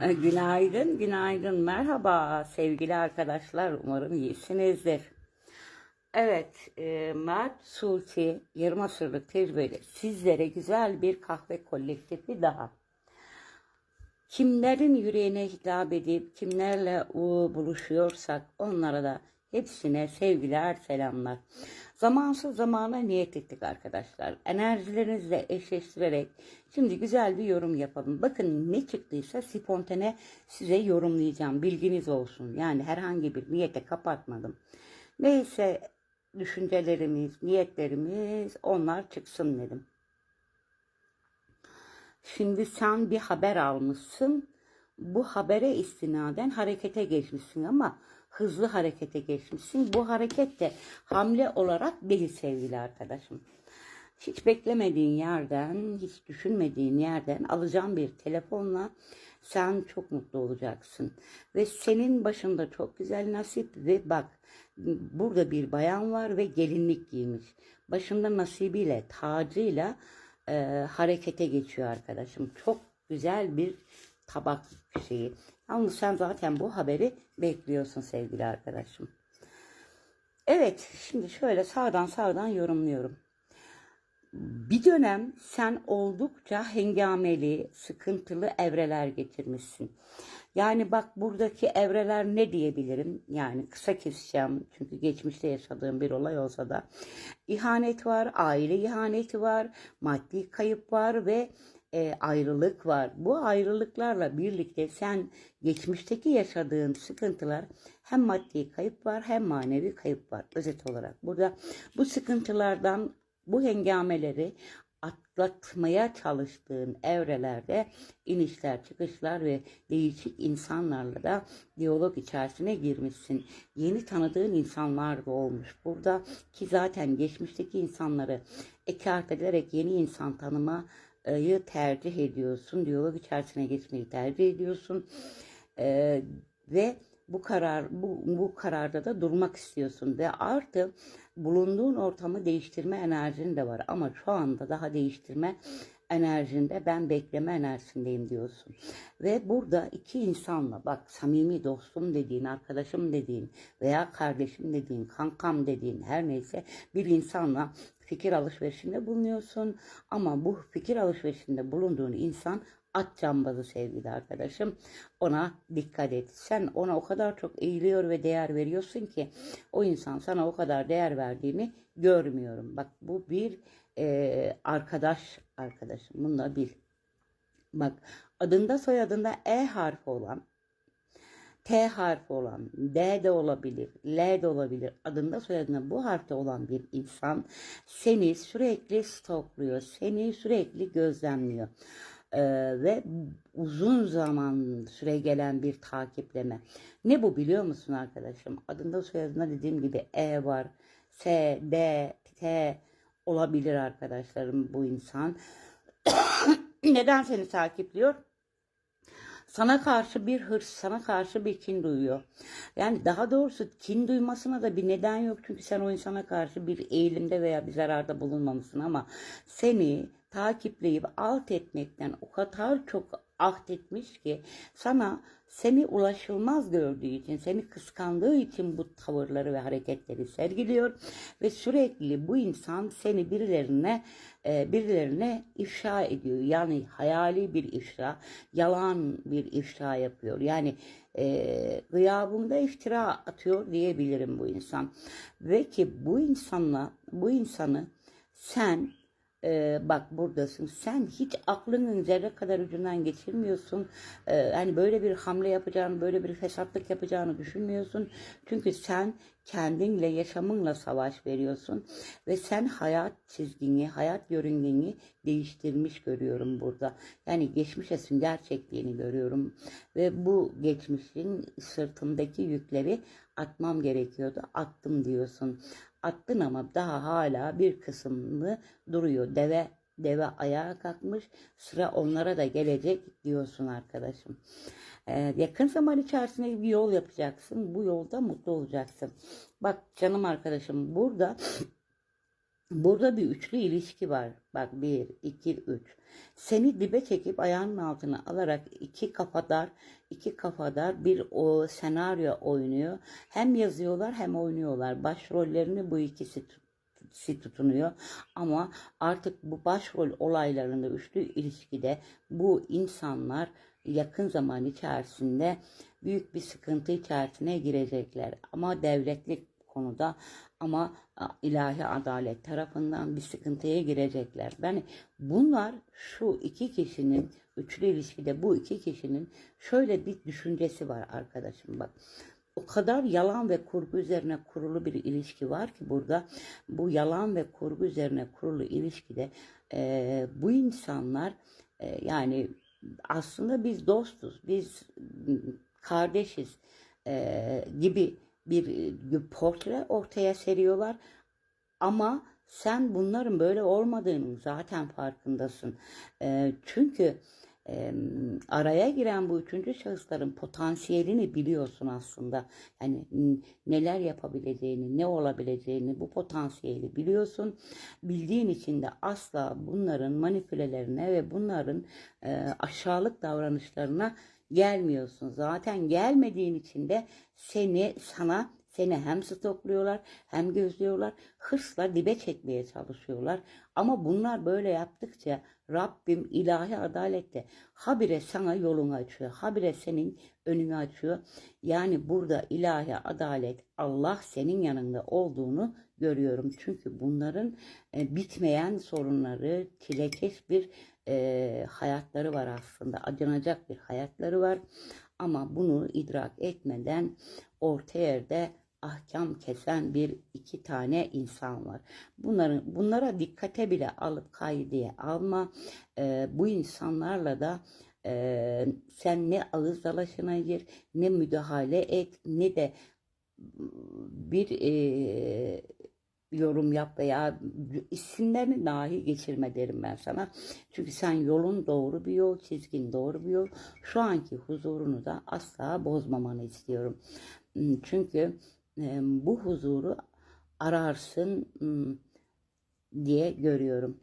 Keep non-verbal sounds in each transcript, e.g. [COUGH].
E, Günaydın, günaydın, merhaba sevgili arkadaşlar. Umarım iyisinizdir. Evet, e, Mert Sulti yarım asırlık tecrübeyle sizlere güzel bir kahve kolektifi daha. Kimlerin yüreğine hitap edip kimlerle buluşuyorsak onlara da hepsine sevgiler, selamlar. Zamansız zamana niyet ettik arkadaşlar. Enerjilerinizle eşleştirerek şimdi güzel bir yorum yapalım. Bakın ne çıktıysa spontane size yorumlayacağım. Bilginiz olsun. Yani herhangi bir niyete kapatmadım. Neyse düşüncelerimiz, niyetlerimiz onlar çıksın dedim. Şimdi sen bir haber almışsın. Bu habere istinaden harekete geçmişsin ama hızlı harekete geçmişsin. Bu hareket de hamle olarak değil sevgili arkadaşım. Hiç beklemediğin yerden, hiç düşünmediğin yerden alacağın bir telefonla sen çok mutlu olacaksın. Ve senin başında çok güzel nasip ve bak burada bir bayan var ve gelinlik giymiş. Başında nasibiyle, tacıyla e, harekete geçiyor arkadaşım. Çok güzel bir tabak şeyi. Yalnız sen zaten bu haberi bekliyorsun sevgili arkadaşım. Evet, şimdi şöyle sağdan sağdan yorumluyorum. Bir dönem sen oldukça hengameli, sıkıntılı evreler geçirmişsin. Yani bak buradaki evreler ne diyebilirim? Yani kısa keseceğim çünkü geçmişte yaşadığım bir olay olsa da. ihanet var, aile ihaneti var, maddi kayıp var ve e, ayrılık var. Bu ayrılıklarla birlikte sen geçmişteki yaşadığın sıkıntılar hem maddi kayıp var hem manevi kayıp var özet olarak. Burada bu sıkıntılardan bu hengameleri atlatmaya çalıştığın evrelerde inişler, çıkışlar ve değişik insanlarla da diyalog içerisine girmişsin. Yeni tanıdığın insanlar da olmuş burada ki zaten geçmişteki insanları ekart ederek yeni insan tanımayı tercih ediyorsun. Diyalog içerisine geçmeyi tercih ediyorsun. Ee, ve bu karar bu, bu kararda da durmak istiyorsun ve artı bulunduğun ortamı değiştirme enerjin de var ama şu anda daha değiştirme enerjinde ben bekleme enerjisindeyim diyorsun. Ve burada iki insanla bak samimi dostum dediğin, arkadaşım dediğin veya kardeşim dediğin, kankam dediğin her neyse bir insanla fikir alışverişinde bulunuyorsun. Ama bu fikir alışverişinde bulunduğun insan at cambazı sevgili arkadaşım. Ona dikkat et. Sen ona o kadar çok eğiliyor ve değer veriyorsun ki o insan sana o kadar değer verdiğini görmüyorum. Bak bu bir e, arkadaş arkadaşım. Bunu da bil. Bak adında soyadında E harfi olan T harfi olan, D de olabilir, L de olabilir. Adında soyadında bu harfte olan bir insan seni sürekli stokluyor, seni sürekli gözlemliyor. Ee, ve uzun zaman süre gelen bir takipleme. Ne bu biliyor musun arkadaşım? Adında soyadında dediğim gibi E var, S, D, T olabilir arkadaşlarım bu insan. [COUGHS] Neden seni takipliyor? Sana karşı bir hırs, sana karşı bir kin duyuyor. Yani daha doğrusu kin duymasına da bir neden yok. Çünkü sen o insana karşı bir eğilimde veya bir zararda bulunmamışsın ama seni takipleyip alt etmekten o kadar çok ahdetmiş ki sana seni ulaşılmaz gördüğü için, seni kıskandığı için bu tavırları ve hareketleri sergiliyor ve sürekli bu insan seni birilerine e, birilerine ifşa ediyor. Yani hayali bir ifşa, yalan bir ifşa yapıyor. Yani e, gıyabında iftira atıyor diyebilirim bu insan. Ve ki bu insanla, bu insanı sen ee, bak buradasın. Sen hiç aklının zerre kadar ucundan geçirmiyorsun. Ee, hani böyle bir hamle yapacağını, böyle bir fesatlık yapacağını düşünmüyorsun. Çünkü sen kendinle, yaşamınla savaş veriyorsun. Ve sen hayat çizgini, hayat yörüngeni değiştirmiş görüyorum burada. Yani geçmişesin gerçekliğini görüyorum. Ve bu geçmişin sırtımdaki yükleri atmam gerekiyordu. Attım diyorsun attın ama daha hala bir kısmını duruyor. Deve deve ayağa kalkmış sıra onlara da gelecek diyorsun arkadaşım. Ee, yakın zaman içerisinde bir yol yapacaksın. Bu yolda mutlu olacaksın. Bak canım arkadaşım burada Burada bir üçlü ilişki var. Bak bir, iki, üç. Seni dibe çekip ayağının altına alarak iki kafadar, iki kafadar bir o senaryo oynuyor. Hem yazıyorlar hem oynuyorlar. Başrollerini bu ikisi tut- ikisi tutunuyor. Ama artık bu başrol olaylarında üçlü ilişkide bu insanlar yakın zaman içerisinde büyük bir sıkıntı içerisine girecekler. Ama devletlik konuda ama ilahi adalet tarafından bir sıkıntıya girecekler. Yani bunlar şu iki kişinin üçlü ilişkide bu iki kişinin şöyle bir düşüncesi var arkadaşım bak. O kadar yalan ve kurgu üzerine kurulu bir ilişki var ki burada bu yalan ve kurgu üzerine kurulu ilişkide e, bu insanlar e, yani aslında biz dostuz, biz kardeşiz e, gibi bir, bir portre ortaya seriyorlar. Ama sen bunların böyle olmadığının zaten farkındasın. E, çünkü araya giren bu üçüncü şahısların potansiyelini biliyorsun aslında. Yani neler yapabileceğini, ne olabileceğini, bu potansiyeli biliyorsun. Bildiğin için de asla bunların manipülelerine ve bunların e, aşağılık davranışlarına gelmiyorsun. Zaten gelmediğin için de seni sana seni hem stokluyorlar hem gözlüyorlar. Hırsla dibe çekmeye çalışıyorlar. Ama bunlar böyle yaptıkça Rabbim ilahi adalette habire sana yolunu açıyor. Habire senin önünü açıyor. Yani burada ilahi adalet Allah senin yanında olduğunu görüyorum. Çünkü bunların e, bitmeyen sorunları, çilekeş bir e, hayatları var aslında. Acınacak bir hayatları var. Ama bunu idrak etmeden orta yerde ahkam kesen bir iki tane insan var. Bunların bunlara dikkate bile alıp kaydıya alma. E, bu insanlarla da e, sen ne ağız dalaşına gir, ne müdahale et, ne de bir e, yorum yap veya isimlerini dahi geçirme derim ben sana. Çünkü sen yolun doğru bir yol, çizgin doğru bir yol. Şu anki huzurunu da asla bozmamanı istiyorum. Çünkü bu huzuru ararsın diye görüyorum.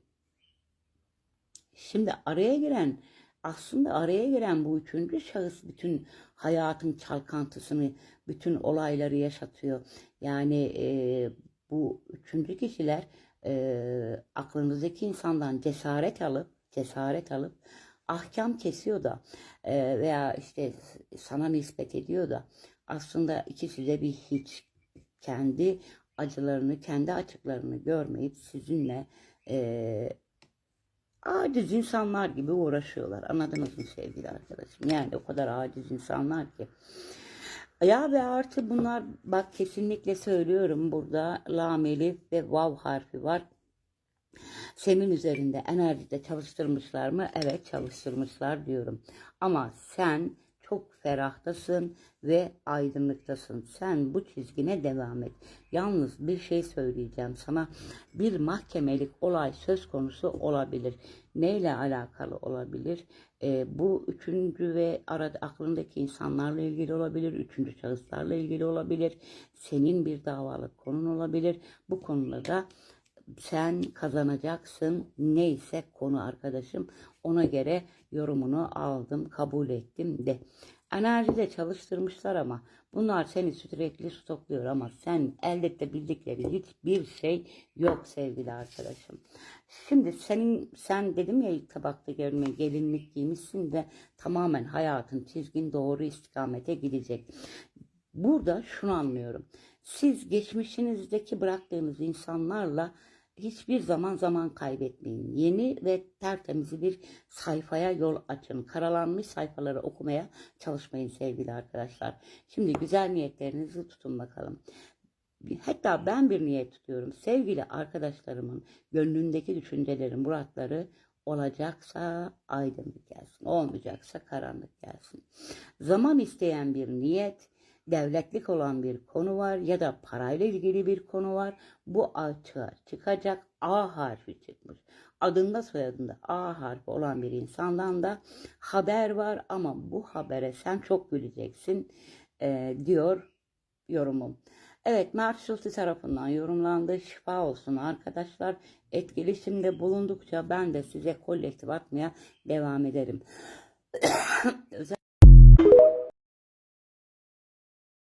Şimdi araya giren aslında araya giren bu üçüncü şahıs bütün hayatın çalkantısını, bütün olayları yaşatıyor. Yani e, bu üçüncü kişiler e, aklınızdaki insandan cesaret alıp cesaret alıp ahkam kesiyor da e, veya işte sana nispet ediyor da aslında ikisi de bir hiç kendi acılarını, kendi açıklarını görmeyip sizinle e, aciz insanlar gibi uğraşıyorlar. Anladınız mı sevgili arkadaşım? Yani o kadar aciz insanlar ki. Ya ve artı bunlar bak kesinlikle söylüyorum burada lam elif ve vav harfi var. Senin üzerinde enerjide çalıştırmışlar mı? Evet çalıştırmışlar diyorum. Ama sen çok ferahtasın ve aydınlıktasın. Sen bu çizgine devam et. Yalnız bir şey söyleyeceğim sana. Bir mahkemelik olay söz konusu olabilir. Neyle alakalı olabilir? Ee, bu üçüncü ve arada aklındaki insanlarla ilgili olabilir. Üçüncü şahıslarla ilgili olabilir. Senin bir davalık konun olabilir. Bu konuda da sen kazanacaksın neyse konu arkadaşım ona göre yorumunu aldım kabul ettim de enerjide çalıştırmışlar ama bunlar seni sürekli stokluyor ama sen elde edebildikleri hiçbir şey yok sevgili arkadaşım. Şimdi senin sen dedim ya ilk tabakta görme gelinlik giymişsin ve tamamen hayatın çizgin doğru istikamete gidecek. Burada şunu anlıyorum. Siz geçmişinizdeki bıraktığınız insanlarla hiçbir zaman zaman kaybetmeyin. Yeni ve tertemiz bir sayfaya yol açın. Karalanmış sayfaları okumaya çalışmayın sevgili arkadaşlar. Şimdi güzel niyetlerinizi tutun bakalım. Hatta ben bir niyet tutuyorum. Sevgili arkadaşlarımın gönlündeki düşüncelerin, muratları olacaksa aydınlık gelsin. Olmayacaksa karanlık gelsin. Zaman isteyen bir niyet, devletlik olan bir konu var ya da parayla ilgili bir konu var. Bu açığa çıkacak A harfi çıkmış. Adında soyadında A harfi olan bir insandan da haber var ama bu habere sen çok güleceksin e, diyor yorumum. Evet, Marshall'sı tarafından yorumlandı. Şifa olsun arkadaşlar. Etkileşimde bulundukça ben de size kolektif atmaya devam ederim. [COUGHS]